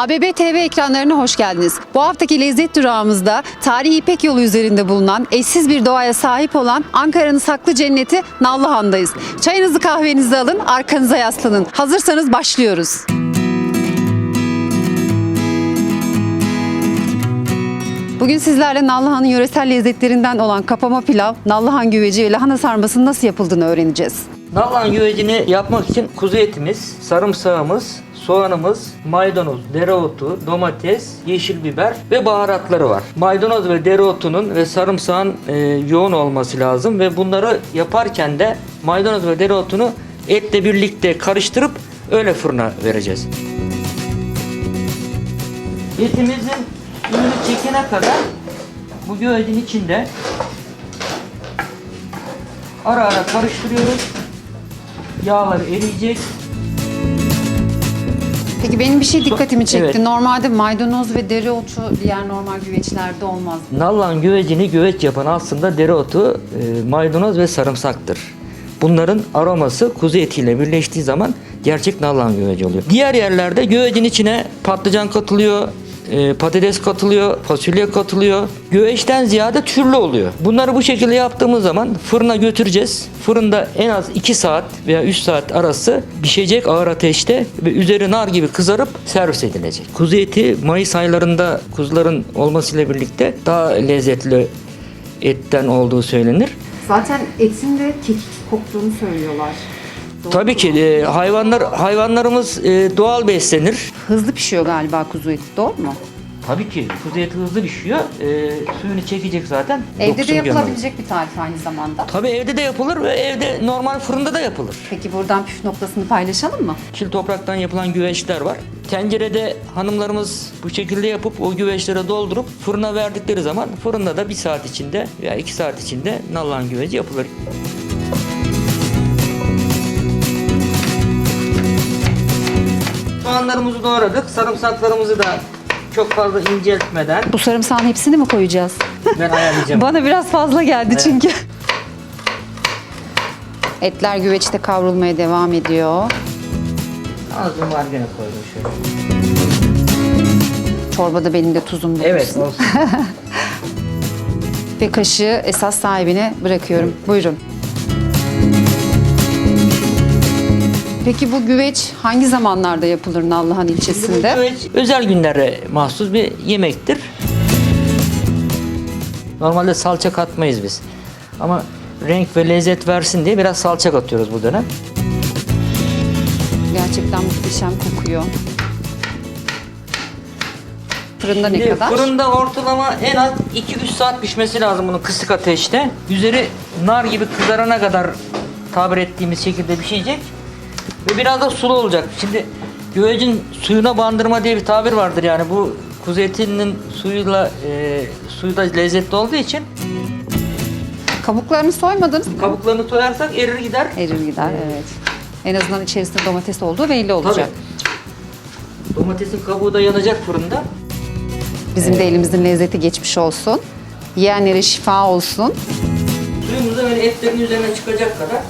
ABB TV ekranlarına hoş geldiniz. Bu haftaki lezzet durağımızda tarihi İpek yolu üzerinde bulunan eşsiz bir doğaya sahip olan Ankara'nın saklı cenneti Nallıhan'dayız. Çayınızı kahvenizi alın, arkanıza yaslanın. Hazırsanız başlıyoruz. Bugün sizlerle Nallıhan'ın yöresel lezzetlerinden olan kapama pilav, Nallıhan güveci ve lahana sarmasının nasıl yapıldığını öğreneceğiz. Nallan güvecini yapmak için kuzu etimiz, sarımsağımız, soğanımız, maydanoz, dereotu, domates, yeşil biber ve baharatları var. Maydanoz ve dereotunun ve sarımsağın e, yoğun olması lazım ve bunları yaparken de maydanoz ve dereotunu etle birlikte karıştırıp öyle fırına vereceğiz. Etimizin suyunu çekene kadar bu güvecin içinde ara ara karıştırıyoruz. Yağlar eriyecek. Peki benim bir şey dikkatimi çekti. Evet. Normalde maydanoz ve dereotu diğer normal güveçlerde olmaz. Nallan güvecini güveç yapan aslında dereotu, e, maydanoz ve sarımsaktır. Bunların aroması kuzu etiyle birleştiği zaman gerçek nallan güveci oluyor. Diğer yerlerde güvecin içine patlıcan katılıyor, e, patates katılıyor, fasulye katılıyor. Güveçten ziyade türlü oluyor. Bunları bu şekilde yaptığımız zaman fırına götüreceğiz. Fırında en az 2 saat veya 3 saat arası pişecek ağır ateşte ve üzeri nar gibi kızarıp servis edilecek. Kuzu eti Mayıs aylarında kuzuların olmasıyla birlikte daha lezzetli etten olduğu söylenir. Zaten etin de kekik koktuğunu söylüyorlar. Tabii ki e, hayvanlar hayvanlarımız e, doğal beslenir. Hızlı pişiyor galiba kuzu eti, doğru mu? Tabii ki kuzu eti hızlı pişiyor. E, suyunu çekecek zaten. Evde de Dokusunu gömüyor. yapılabilecek bir tarif aynı zamanda. Tabii evde de yapılır ve evde normal fırında da yapılır. Peki buradan püf noktasını paylaşalım mı? Çil topraktan yapılan güveçler var. Tencerede hanımlarımız bu şekilde yapıp o güveçlere doldurup fırına verdikleri zaman fırında da bir saat içinde veya iki saat içinde nallan güveci yapılır. Soğanlarımızı doğradık. Sarımsaklarımızı da çok fazla inceltmeden Bu sarımsağın hepsini mi koyacağız? ben ayarlayacağım. Bana biraz fazla geldi çünkü. Etler güveçte kavrulmaya devam ediyor. Az bir margarin koydum şöyle. Çorbada benim de tuzum bulunsun. Evet olsun. Ve kaşığı esas sahibine bırakıyorum. Buyurun. Peki bu güveç hangi zamanlarda yapılır Nallıhan ilçesinde? Güveç özel günlere mahsus bir yemektir. Normalde salça katmayız biz. Ama renk ve lezzet versin diye biraz salça katıyoruz bu dönem. Gerçekten muhteşem kokuyor. Fırında ne Şimdi kadar? Fırında ortalama en az 2-3 saat pişmesi lazım bunun kısık ateşte. Üzeri nar gibi kızarana kadar tabir ettiğimiz şekilde pişecek. Ve biraz da sulu olacak. Şimdi güvecin suyuna bandırma diye bir tabir vardır yani bu kuzu etinin suyuyla e, suyu da lezzetli olduğu için Kabuklarını soymadınız mı? kabuklarını soyarsak erir gider. Erir gider evet. En azından içerisinde domates olduğu belli olacak. Domatesin kabuğu da yanacak fırında. Bizim de elimizin lezzeti geçmiş olsun. Yiyenlere şifa olsun. Suyumuz da böyle etlerin üzerine çıkacak kadar.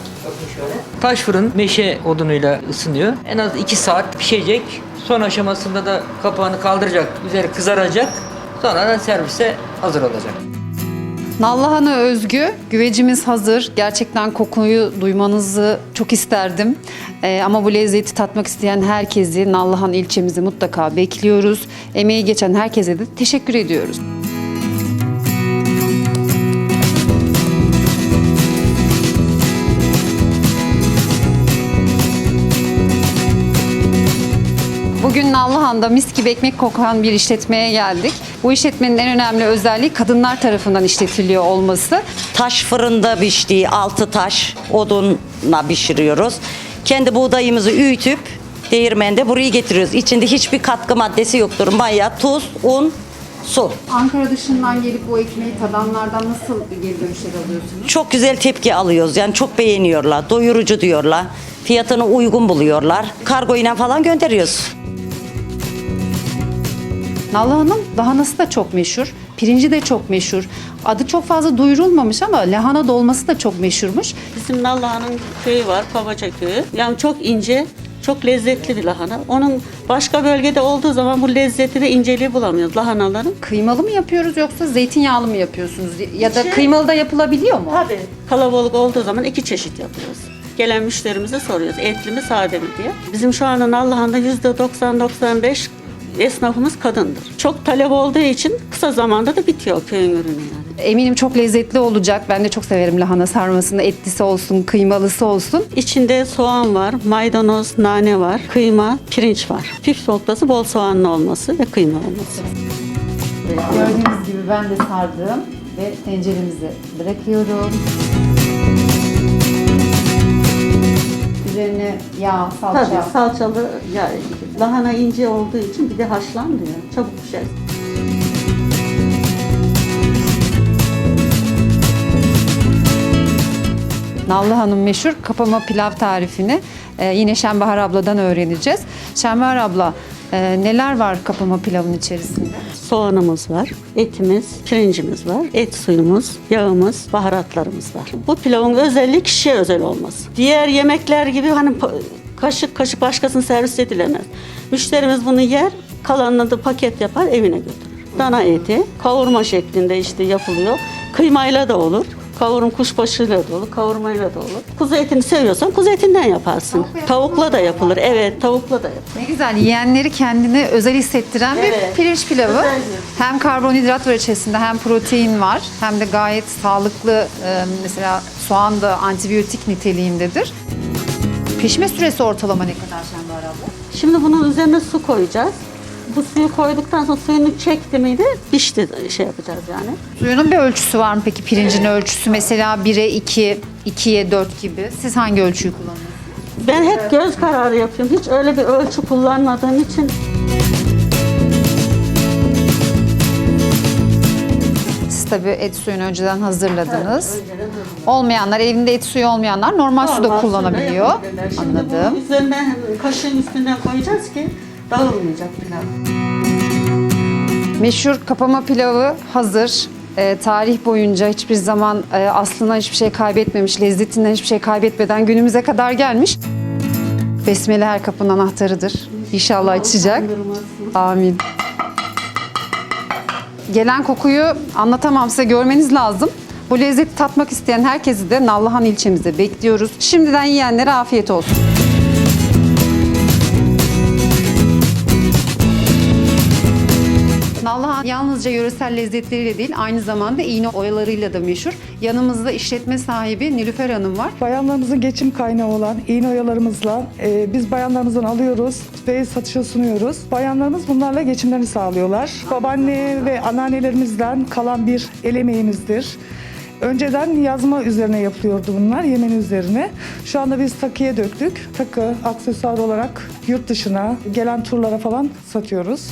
Taş fırın meşe odunuyla ısınıyor. En az 2 saat pişecek. Son aşamasında da kapağını kaldıracak. Üzeri kızaracak. Sonra da servise hazır olacak. Nallıhan'a özgü güvecimiz hazır. Gerçekten kokuyu duymanızı çok isterdim. Ee, ama bu lezzeti tatmak isteyen herkesi Nallıhan ilçemizi mutlaka bekliyoruz. Emeği geçen herkese de teşekkür ediyoruz. Nallıhan'da mis gibi ekmek kokan bir işletmeye geldik. Bu işletmenin en önemli özelliği kadınlar tarafından işletiliyor olması. Taş fırında piştiği altı taş odunla pişiriyoruz. Kendi buğdayımızı öğütüp değirmende buraya getiriyoruz. İçinde hiçbir katkı maddesi yoktur. Maya, tuz, un, su. Ankara dışından gelip bu ekmeği tadanlardan nasıl geri dönüşler alıyorsunuz? Çok güzel tepki alıyoruz. Yani çok beğeniyorlar. Doyurucu diyorlar. Fiyatını uygun buluyorlar. Kargo ile falan gönderiyoruz. Nallıhan'ın lahanası da çok meşhur. Pirinci de çok meşhur. Adı çok fazla duyurulmamış ama lahana dolması da çok meşhurmuş. Bizim Nallıhan'ın köyü var, Pabaca köyü. Yani çok ince Çok lezzetli bir lahana. Onun başka bölgede olduğu zaman bu lezzeti ve inceliği bulamıyoruz lahanaların. Kıymalı mı yapıyoruz yoksa zeytinyağlı mı yapıyorsunuz? Ya da Şey- kıymalı da yapılabiliyor mu? Tabii. Kalabalık olduğu zaman iki çeşit yapıyoruz. Gelen müşterimize soruyoruz etli mi sade mi diye. Bizim şu anda Nallıhan'da %90-95 esnafımız kadındır. Çok talep olduğu için kısa zamanda da bitiyor köyün ürünü yani. Eminim çok lezzetli olacak. Ben de çok severim lahana sarmasını. Etlisi olsun, kıymalısı olsun. İçinde soğan var, maydanoz, nane var, kıyma, pirinç var. Püf noktası bol soğanlı olması ve kıyma olması. Gördüğünüz gibi ben de sardım ve tenceremizi bırakıyorum. Üzerine yağ, salça. Tabii salçalı ya, lahana ince olduğu için bir de haşlanmıyor. Çabuk pişer. Nallı Hanım meşhur kapama pilav tarifini e, yine Şenbahar abladan öğreneceğiz. Şenbahar abla e, neler var kapama pilavın içerisinde? Soğanımız var, etimiz, pirincimiz var, et suyumuz, yağımız, baharatlarımız var. Bu pilavın özelliği kişiye özel olması. Diğer yemekler gibi hani kaşık kaşık başkasına servis edilemez. Müşterimiz bunu yer, kalanını da paket yapar evine götürür. Dana eti kavurma şeklinde işte yapılıyor. Kıymayla da olur. Kavurun kuşbaşıyla da olur, kavurmayla da olur. Kuzu etini seviyorsan kuzu etinden yaparsın. Tavukla da yapılır. Evet, tavukla da yapılır. Ne güzel yiyenleri kendine özel hissettiren bir Evet. pirinç pilavı. Özel bir- Hem karbonhidrat var içerisinde hem protein var hem de gayet sağlıklı e, mesela soğan da antibiyotik niteliğindedir. Pişme süresi ortalama ne kadar Şenbahar abla? Şimdi bunun üzerine su koyacağız. Bu suyu koyduktan sonra suyunu çekti miydi pişti şey yapacağız yani. Suyunun bir ölçüsü var mı peki pirincin ölçüsü? Mesela 1'e 2, 2'ye 4 gibi. Siz hangi ölçüyü kullanıyorsunuz? Ben hep göz kararı yapıyorum. Hiç öyle bir ölçü kullanmadığım için Siz tabii et suyunu önceden hazırladınız. Olmayanlar, evinde et suyu olmayanlar normal su da kullanabiliyor. Anladım. bunu üzerinden kaşığın üstünden koyacağız ki dağılmayacak pilav. Meşhur kapama pilavı hazır. Ee, tarih boyunca hiçbir zaman e, aslında hiçbir şey kaybetmemiş, lezzetinden hiçbir şey kaybetmeden günümüze kadar gelmiş. Besmele her kapının anahtarıdır. İnşallah açacak. Amin. Gelen kokuyu anlatamam size görmeniz lazım. Bu lezzeti tatmak isteyen herkesi de Nallıhan ilçemizde bekliyoruz. Şimdiden yiyenlere afiyet olsun. Nallıhan yalnızca yöresel lezzetleriyle değil aynı zamanda iğne oyalarıyla da meşhur. Yanımızda işletme sahibi Nilüfer Hanım var. Bayanlarımızın geçim kaynağı olan iğne oyalarımızla e, biz bayanlarımızdan alıyoruz ve satışa sunuyoruz. Bayanlarımız bunlarla geçimlerini sağlıyorlar. Babaanne ve anneannelerimizden kalan bir el emeğimizdir. Önceden yazma üzerine yapılıyordu bunlar, yemen üzerine. Şu anda biz takıya döktük. Takı, aksesuar olarak yurt dışına, gelen turlara falan satıyoruz.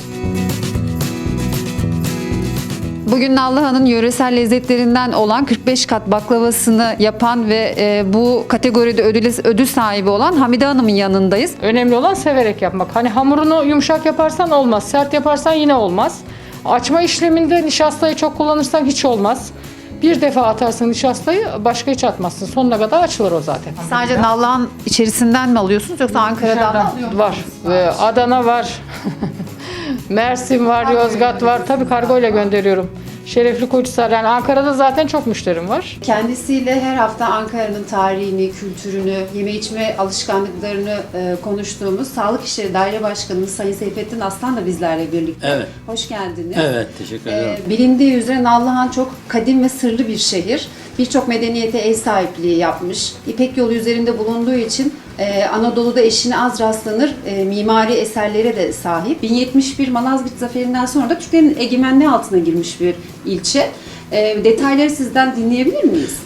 Bugün Nallıhan'ın yöresel lezzetlerinden olan 45 kat baklavasını yapan ve e, bu kategoride ödül, ödül sahibi olan Hamide Hanım'ın yanındayız. Önemli olan severek yapmak. Hani hamurunu yumuşak yaparsan olmaz, sert yaparsan yine olmaz. Açma işleminde nişastayı çok kullanırsan hiç olmaz. Bir defa atarsın nişastayı başka hiç atmazsın. Sonuna kadar açılır o zaten. Sadece Nallıhan içerisinden mi alıyorsunuz yoksa Ankara'dan mı alıyorsunuz? var. Ee, Adana var. Mersin var, Yozgat var. Tabii kargo ile gönderiyorum. Şerefli Koçhisar yani Ankara'da zaten çok müşterim var. Kendisiyle her hafta Ankara'nın tarihini, kültürünü, yeme içme alışkanlıklarını e, konuştuğumuz Sağlık İşleri Daire Başkanımız Sayın Seyfettin Aslan da bizlerle birlikte. Evet. Hoş geldiniz. Evet, teşekkür ederim. Ee, bilindiği üzere Nallıhan çok kadim ve sırlı bir şehir. Birçok medeniyete ev sahipliği yapmış. İpek yolu üzerinde bulunduğu için e, Anadolu'da eşine az rastlanır e, mimari eserlere de sahip. 1071 Malazgirt Zaferi'nden sonra da Türklerin egemenliği altına girmiş bir ilçe. E, detayları sizden dinleyebilir miyiz?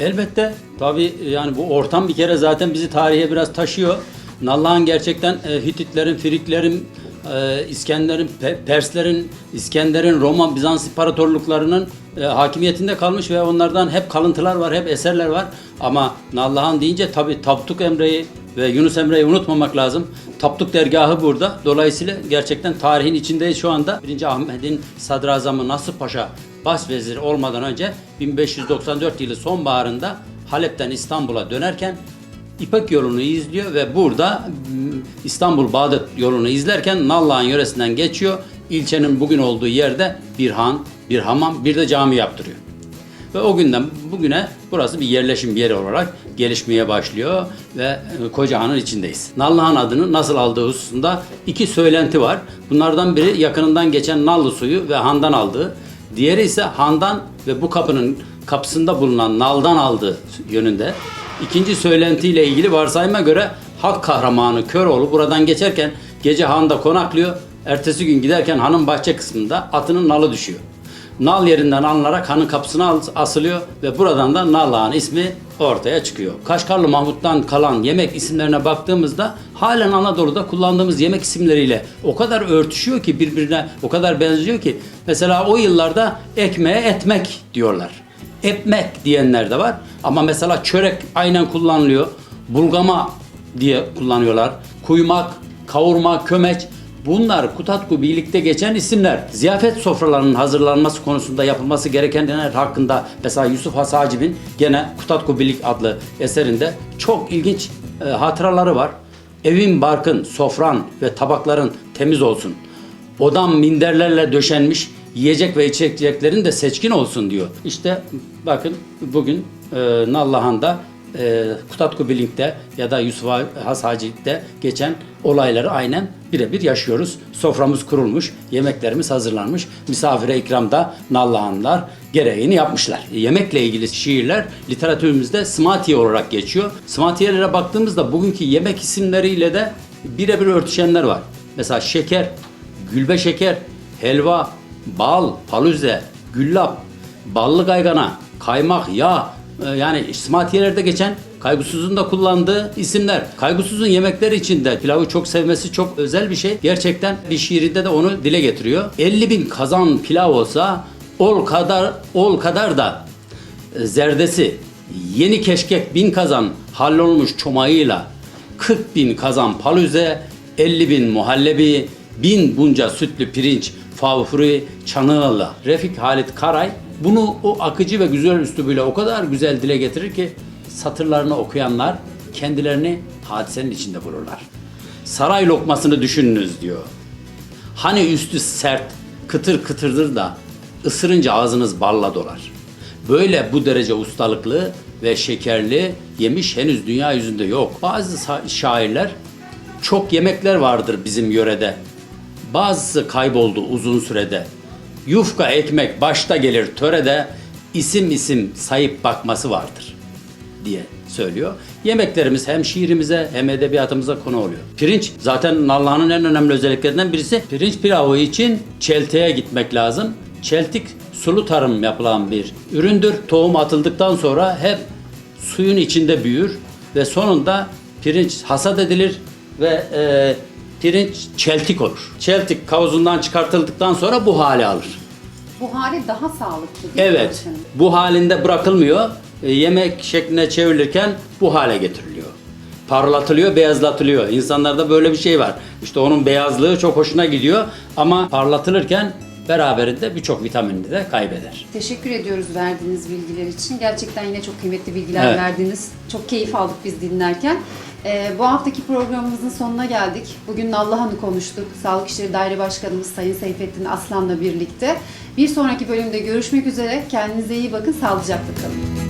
Elbette. Tabii yani bu ortam bir kere zaten bizi tarihe biraz taşıyor. Nallıhan gerçekten e, Hititlerin, Friklerin, e, İskender'in, Pe- Perslerin, İskender'in, Roma, Bizans imparatorluklarının e, hakimiyetinde kalmış ve onlardan hep kalıntılar var, hep eserler var. Ama Nallıhan deyince tabii Tapduk Emre'yi ve Yunus Emre'yi unutmamak lazım. Tapduk dergahı burada. Dolayısıyla gerçekten tarihin içindeyiz şu anda. 1. Ahmet'in sadrazamı Nasır Paşa başveziri olmadan önce 1594 yılı sonbaharında Halep'ten İstanbul'a dönerken İpek yolunu izliyor ve burada m, İstanbul Bağdat yolunu izlerken Nallıhan yöresinden geçiyor. İlçenin bugün olduğu yerde bir han, bir hamam, bir de cami yaptırıyor. Ve o günden bugüne burası bir yerleşim yeri olarak gelişmeye başlıyor ve e, Kocahan'ın içindeyiz. Nallıhan adını nasıl aldığı hususunda iki söylenti var. Bunlardan biri yakınından geçen Nallı suyu ve Han'dan aldığı. Diğeri ise Han'dan ve bu kapının kapısında bulunan Nal'dan aldığı yönünde. İkinci söylentiyle ilgili varsayıma göre Hak kahramanı Köroğlu buradan geçerken gece Han'da konaklıyor. Ertesi gün giderken hanın bahçe kısmında atının nalı düşüyor. Nal yerinden alınarak hanın kapısına as- asılıyor ve buradan da Nallıhan ismi ortaya çıkıyor. Kaşgarlı Mahmut'tan kalan yemek isimlerine baktığımızda halen Anadolu'da kullandığımız yemek isimleriyle o kadar örtüşüyor ki birbirine o kadar benziyor ki mesela o yıllarda ekmeğe etmek diyorlar. Epmek diyenler de var ama mesela çörek aynen kullanılıyor. Bulgama diye kullanıyorlar. Kuymak, kavurma, kömeç Bunlar Kutatku birlikte geçen isimler. Ziyafet sofralarının hazırlanması konusunda yapılması gerekenler hakkında mesela Yusuf Has Hacib'in gene Kutatku Birlik adlı eserinde çok ilginç e, hatıraları var. Evin, barkın, sofran ve tabakların temiz olsun. Odam minderlerle döşenmiş, yiyecek ve içeceklerin de seçkin olsun diyor. İşte bakın bugün e, Nallıhan'da e, Kutatku Bilink'te ya da Yusuf Has Hacib'de geçen olayları aynen birebir yaşıyoruz. Soframız kurulmuş, yemeklerimiz hazırlanmış. Misafire ikramda Nallıhanlar gereğini yapmışlar. Yemekle ilgili şiirler literatürümüzde smatiye olarak geçiyor. Smatiyelere baktığımızda bugünkü yemek isimleriyle de birebir örtüşenler var. Mesela şeker, gülbe şeker, helva, bal, palüze, güllap, ballı kaygana, kaymak, yağ, e, yani smatiyelerde geçen Kaygısız'ın da kullandığı isimler. Kaygısız'ın yemekleri içinde pilavı çok sevmesi çok özel bir şey. Gerçekten bir şiirinde de onu dile getiriyor. 50 bin kazan pilav olsa ol kadar ol kadar da e, zerdesi yeni keşkek bin kazan hallolmuş çomağıyla 40 bin kazan palüze 50 bin muhallebi bin bunca sütlü pirinç favfuri çanığıyla Refik Halit Karay bunu o akıcı ve güzel üslubuyla o kadar güzel dile getirir ki satırlarını okuyanlar kendilerini hadisenin içinde bulurlar. Saray lokmasını düşününüz diyor. Hani üstü sert, kıtır kıtırdır da ısırınca ağzınız balla dolar. Böyle bu derece ustalıklı ve şekerli yemiş henüz dünya yüzünde yok. Bazı şairler çok yemekler vardır bizim yörede. Bazısı kayboldu uzun sürede. Yufka ekmek başta gelir törede, isim isim sayıp bakması vardır diye söylüyor. Yemeklerimiz hem şiirimize hem edebiyatımıza konu oluyor. Pirinç zaten Nallıhan'ın en önemli özelliklerinden birisi. Pirinç pilavı için çeltiğe gitmek lazım. Çeltik sulu tarım yapılan bir üründür. Tohum atıldıktan sonra hep suyun içinde büyür ve sonunda pirinç hasat edilir ve e, pirinç çeltik olur. Çeltik kavuzundan çıkartıldıktan sonra bu hale alır. Bu hali daha sağlıklı değil mi Evet. başkanım? Bu halinde bırakılmıyor. E, yemek şekline çevrilirken bu hale getiriliyor. Parlatılıyor, beyazlatılıyor. İnsanlarda böyle bir şey var. İşte onun beyazlığı çok hoşuna gidiyor ama parlatılırken beraberinde birçok vitamini de kaybeder. Teşekkür ediyoruz verdiğiniz bilgiler için. Gerçekten yine çok kıymetli bilgiler Evet. verdiniz. Çok keyif aldık biz dinlerken. Ee, bu haftaki programımızın sonuna geldik. Bugün Nallıhan'ı konuştuk. Sağlık İşleri Daire Başkanımız Sayın Seyfettin Aslan'la birlikte. Bir sonraki bölümde görüşmek üzere. Kendinize iyi bakın. Sağlıcakla kalın.